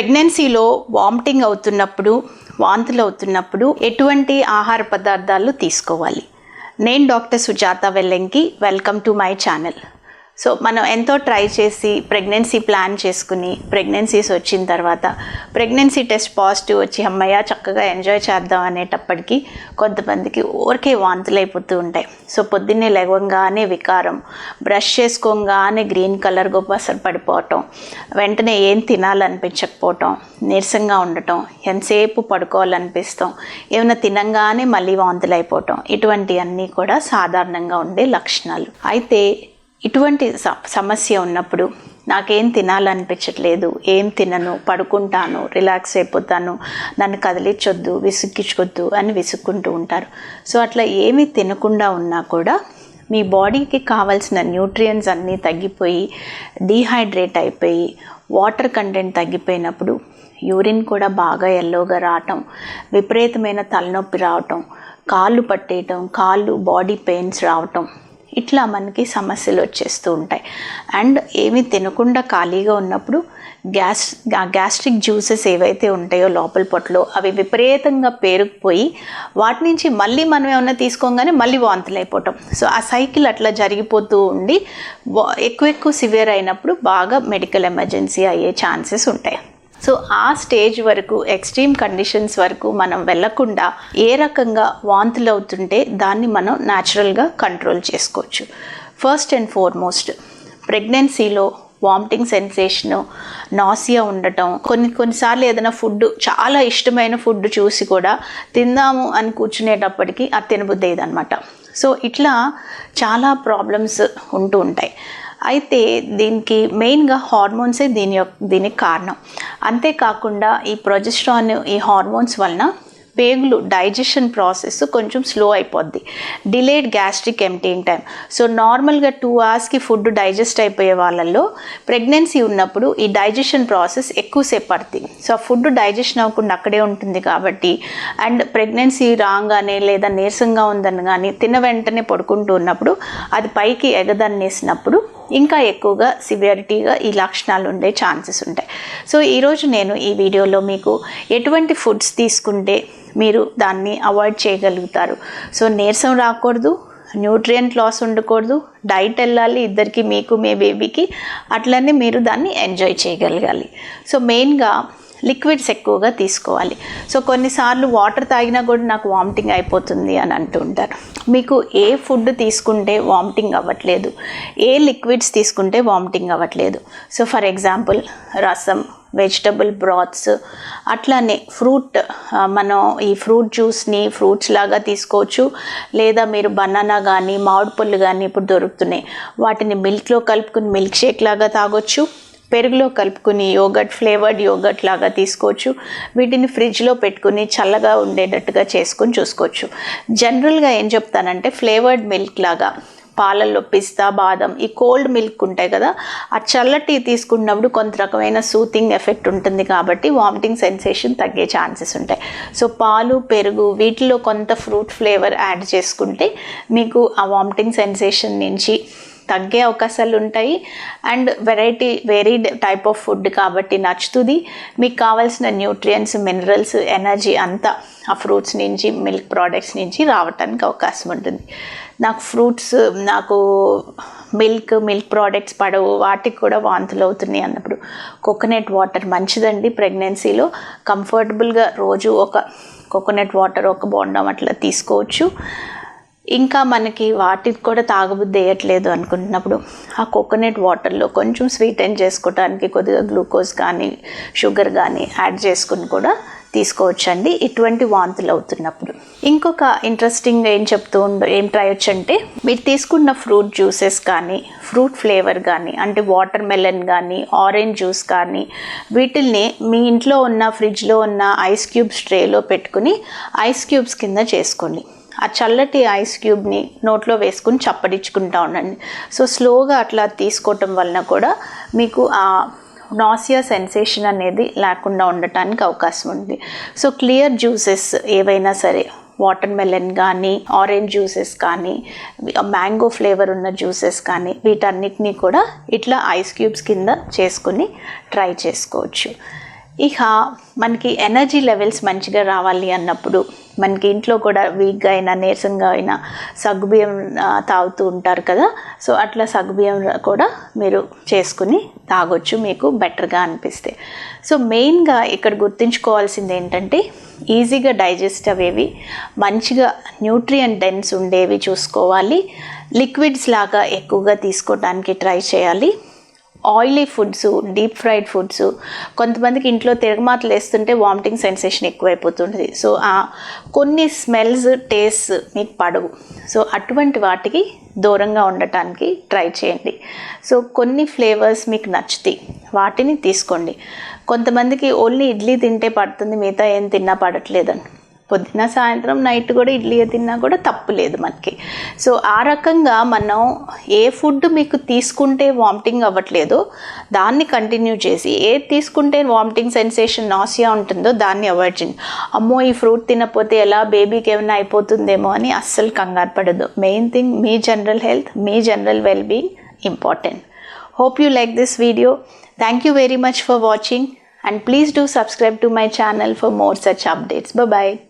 ప్రెగ్నెన్సీలో వామిటింగ్ అవుతున్నప్పుడు వాంతులు అవుతున్నప్పుడు ఎటువంటి ఆహార పదార్థాలు తీసుకోవాలి. నేను doctor Sujatha Vellenki welcome to my channel. So మనం ఎంతో ట్రై చేసి ప్రెగ్నెన్సీ ప్లాన్ చేసుకుని ప్రెగ్నెన్సీస్ వచ్చిన తర్వాత ప్రెగ్నెన్సీ టెస్ట్ పాజిటివ్ వచ్చి అమ్మయ్య చక్కగా ఎంజాయ్ చేద్దాం అనేటప్పటికీ కొంతమందికి ఊరికే వాంతులు అయిపోతూ ఉంటాయి. సో పొద్దున్నే లేవంగానే వికారం బ్రష్ చేసుకోగానే గ్రీన్ కలర్ గొప్పసరు పడిపోవటం వెంటనే ఏం తినాలనిపించకపోవటం నీరసంగా ఉండటం ఎంతసేపు పడుకోవాలనిపిస్తాం ఏమైనా తినంగానే మళ్ళీ వాంతులు అయిపోవటం ఇటువంటివన్నీ కూడా సాధారణంగా ఉండే లక్షణాలు. అయితే ఇటువంటి స- సమస్య ఉన్నప్పుడు నాకేం తినాలనిపించట్లేదు ఏం తినను పడుకుంటాను రిలాక్స్ అయిపోతాను నన్ను కదిలించొద్దు విసుక్కించొద్దు అని విసుక్కుంటూ ఉంటారు. సో అట్లా ఏమీ తినకుండా ఉన్నా కూడా మీ బాడీకి కావాల్సిన న్యూట్రియంట్స్ అన్నీ తగ్గిపోయి డీహైడ్రేట్ అయిపోయి వాటర్ కంటెంట్ తగ్గిపోయినప్పుడు యూరిన్ కూడా బాగా ఎల్లోగా రావటం విపరీతమైన తలనొప్పి రావటం కాళ్ళు పట్టేయటం కాళ్ళు బాడీ పెయిన్స్ రావటం ఇట్లా మనకి సమస్యలు వచ్చేస్తూ ఉంటాయి. అండ్ ఏమి తినకుండా ఖాళీగా ఉన్నప్పుడు గ్యాస్ గ్యాస్ట్రిక్ జ్యూసెస్ ఏవైతే ఉంటాయో లోపల పొట్టలో అవి విపరీతంగా పేరుకుపోయి వాటి నుంచి మళ్ళీ మనం ఏమైనా తీసుకోగానే మళ్ళీ వాంతులు అయిపోవటం సో ఆ సైకిల్ అట్లా జరిగిపోతూ ఉండి ఎక్కువ ఎక్కువ సివియర్ అయినప్పుడు బాగా మెడికల్ ఎమర్జెన్సీ అయ్యే ఛాన్సెస్ ఉంటాయి. సో ఆ స్టేజ్ వరకు ఎక్స్ట్రీమ్ కండిషన్స్ వరకు మనం వెళ్ళకుండా ఏ రకంగా వాంతులు అవుతుంటే దాన్ని మనం న్యాచురల్గా కంట్రోల్ చేసుకోవచ్చు. ఫస్ట్ అండ్ ఫార్మోస్ట్ ప్రెగ్నెన్సీలో వామిటింగ్ సెన్సేషను నాసియా ఉండటం కొన్ని కొన్నిసార్లు ఏదైనా ఫుడ్ చాలా ఇష్టమైన ఫుడ్ చూసి కూడా తిందాము అని కూర్చునేటప్పటికి అది తినబుద్ది అనమాట సో ఇట్లా చాలా ప్రాబ్లమ్స్ ఉంటూ ఉంటాయి. అయితే దీనికి మెయిన్గా హార్మోన్సే దీని యొక్క దీనికి కారణం. అంతేకాకుండా ఈ ప్రొజెస్ట్రాన్ ఈ హార్మోన్స్ వలన పేగులు డైజెషన్ ప్రాసెస్ కొంచెం స్లో అయిపోద్ది. Delayed gastric emptying time so నార్మల్గా టూ అవర్స్కి ఫుడ్ డైజెస్ట్ అయిపోయే వాళ్ళల్లో ప్రెగ్నెన్సీ ఉన్నప్పుడు ఈ డైజెషన్ ప్రాసెస్ ఎక్కువసేపు పడుతుంది సో ఆ ఫుడ్ డైజెషన్ అవ్వకుండా అక్కడే ఉంటుంది కాబట్టి అండ్ ప్రెగ్నెన్సీ రాగానే లేదా నీరసంగా ఉందని కానీ తిన్న వెంటనే పడుకుంటూ ఉన్నప్పుడు అది పైకి ఎగదన్నేసినప్పుడు ఇంకా ఎక్కువగా సివియారిటీగా ఈ లక్షణాలు ఉండే ఛాన్సెస్ ఉంటాయి. సో ఈరోజు నేను ఈ వీడియోలో మీకు ఎటువంటి ఫుడ్స్ తీసుకుంటే మీరు దాన్ని అవాయిడ్ చేయగలుగుతారు. సో నీరసం రాకూడదు న్యూట్రియంట్ లాస్ ఉండకూడదు డైట్ వెళ్ళాలి ఇద్దరికి మీకు మీ బేబీకి అట్లనే మీరు దాన్ని ఎంజాయ్ చేయగలగాలి. సో మెయిన్గా లిక్విడ్స్ ఎక్కువగా తీసుకోవాలి. సో కొన్నిసార్లు వాటర్ తాగినా కూడా నాకు వామిటింగ్ అయిపోతుంది అని అంటూ ఉంటారు మీకు ఏ ఫుడ్ తీసుకుంటే వామిటింగ్ అవ్వట్లేదు? ఏ లిక్విడ్స్ తీసుకుంటే వామిటింగ్ అవ్వట్లేదు? So for example rasam vegetable broths అట్లానే ఫ్రూట్ మనం ఈ ఫ్రూట్ జ్యూస్ని ఫ్రూట్స్ లాగా తీసుకోవచ్చు. లేదా మీరు బనానా కానీ మామిడి పళ్ళు కానీ ఇప్పుడు దొరుకుతున్నాయి. వాటిని మిల్క్లో కలుపుకుని మిల్క్ షేక్ లాగా తాగొచ్చు. పెరుగులో కలుపుకుని యోగట్ ఫ్లేవర్డ్ యోగట్ లాగా తీసుకోవచ్చు. వీటిని ఫ్రిడ్జ్లో పెట్టుకుని చల్లగా ఉండేటట్టుగా చేసుకొని చూసుకోవచ్చు. జనరల్గా ఏం చెప్తానంటే ఫ్లేవర్డ్ మిల్క్ లాగా పాలల్లో పిస్తా బాదం ఈ కోల్డ్ మిల్క్ ఉంటాయి కదా ఆ చల్లటి తీసుకున్నప్పుడు కొంత రకమైన సూతింగ్ ఎఫెక్ట్ ఉంటుంది కాబట్టి వామిటింగ్ సెన్సేషన్ తగ్గే ఛాన్సెస్ ఉంటాయి. సో పాలు పెరుగు వీటిలో కొంత ఫ్రూట్ ఫ్లేవర్ యాడ్ చేసుకుంటే మీకు ఆ వామిటింగ్ సెన్సేషన్ నుంచి తగ్గే అవకాశాలు ఉంటాయి and variety varied type of food కాబట్టి నచ్చుతుంది. మీకు కావాల్సిన న్యూట్రియంట్స్ మినరల్స్ ఎనర్జీ అంతా ఆ ఫ్రూట్స్ నుంచి మిల్క్ ప్రోడక్ట్స్ నుంచి రావటానికి అవకాశం ఉంటుంది నాకు ఫ్రూట్స్ నాకు మిల్క్ మిల్క్ ప్రోడక్ట్స్ పడవు. వాటికి కూడా వాంతులు అవుతున్నాయి అన్నప్పుడు కోకోనట్ వాటర్ మంచిదండి ప్రెగ్నెన్సీలో. కంఫర్టబుల్గా రోజు ఒక కోకోనట్ వాటర్ ఒక బోండం అట్లా తీసుకోవచ్చు. ఇంకా మనకి వాటికి కూడా తాగబుద్ధి వేయట్లేదు అనుకుంటున్నప్పుడు ఆ కోకోనట్ వాటర్లో కొంచెం స్వీటెన్ చేసుకోవడానికి కొద్దిగా గ్లూకోజ్ కానీ షుగర్ కానీ యాడ్ చేసుకుని కూడా తీసుకోవచ్చండి. ఇటువంటి వాంతులు అవుతున్నప్పుడు. ఇంకొక ఇంట్రెస్టింగ్ ఏం చెప్తూ ఉండ ఏం ట్రయొచ్చు అంటే మీరు తీసుకున్న ఫ్రూట్ జ్యూసెస్ కానీ ఫ్రూట్ ఫ్లేవర్ కానీ అంటే వాటర్ మెలన్ కానీ ఆరెంజ్ జ్యూస్ కానీ వీటిల్ని మీ ఇంట్లో ఉన్న ఫ్రిడ్జ్లో ఉన్న ఐస్ క్యూబ్స్ ట్రేలో పెట్టుకుని ఐస్ క్యూబ్స్ కింద చేసుకోండి. ఆ చల్లటి ఐస్ క్యూబ్ని నోట్లో వేసుకుని చప్పడించుకుంటా ఉండండి. సో స్లోగా అట్లా తీసుకోవటం వలన కూడా మీకు ఆ నాసియా సెన్సేషన్ అనేది లేకుండా ఉండటానికి అవకాశం ఉంది. సో క్లియర్ జ్యూసెస్ ఏవైనా సరే వాటర్ మెలన్ కానీ ఆరెంజ్ జ్యూసెస్ కానీ మ్యాంగో ఫ్లేవర్ ఉన్న జ్యూసెస్ కానీ వీటన్నిటినీ కూడా ఇట్లా ఐస్ క్యూబ్స్ కింద చేసుకుని ట్రై చేసుకోవచ్చు. ఇక మనకి ఎనర్జీ లెవెల్స్ మంచిగా రావాలి అన్నప్పుడు మనకి ఇంట్లో కూడా వీక్గా అయినా నీరసంగా అయినా సగ్గుబియ్యం తాగుతూ ఉంటారు కదా. సో అట్లా సగ్గుబియ్యం కూడా మీరు చేసుకుని తాగొచ్చు మీకు బెటర్గా అనిపిస్తే. సో మెయిన్గా ఇక్కడ గుర్తుంచుకోవాల్సింది ఏంటంటే ఈజీగా డైజెస్ట్ అవేవి మంచిగా న్యూట్రియంట్ డెన్స్ ఉండేవి చూసుకోవాలి. లిక్విడ్స్ లాగా ఎక్కువగా తీసుకోవడానికి ట్రై చేయాలి. Oily foods deep fried foods కొంతమందికి ఇంట్లో తిరగమాతలు వేస్తుంటే వామిటింగ్ సెన్సేషన్ ఎక్కువైపోతుంది సో ఆ కొన్ని స్మెల్స్ టేస్ట్ మీకు పడవు. సో అటువంటి వాటికి దూరంగా ఉండటానికి ట్రై చేయండి. సో కొన్ని ఫ్లేవర్స్ మీకు నచ్చుతాయి. వాటిని తీసుకోండి. కొంతమందికి ఓన్లీ ఇడ్లీ తింటే పడుతుంది మిగతా ఏం తిన్నా పడట్లేదని. పొద్దున సాయంత్రం నైట్ కూడా ఇడ్లీ తిన్నా కూడా తప్పు లేదు మనకి. సో ఆ రకంగా మనం ఏ ఫుడ్ మీకు తీసుకుంటే వామిటింగ్ అవ్వట్లేదో దాన్ని కంటిన్యూ చేసి ఏది తీసుకుంటే వామిటింగ్ సెన్సేషన్ నాసియా ఉంటుందో దాన్ని అవాయిడ్ చేయండి. అమ్మో ఈ ఫ్రూట్ తినకపోతే ఎలా బేబీకి ఏమైనా అయిపోతుందేమో అని అస్సలు కంగారు పడదు మెయిన్ థింగ్ మీ general health me general well being important. Hope you like this video. Thank you very much for watching and please do subscribe to my channel for more such updates. Bye bye.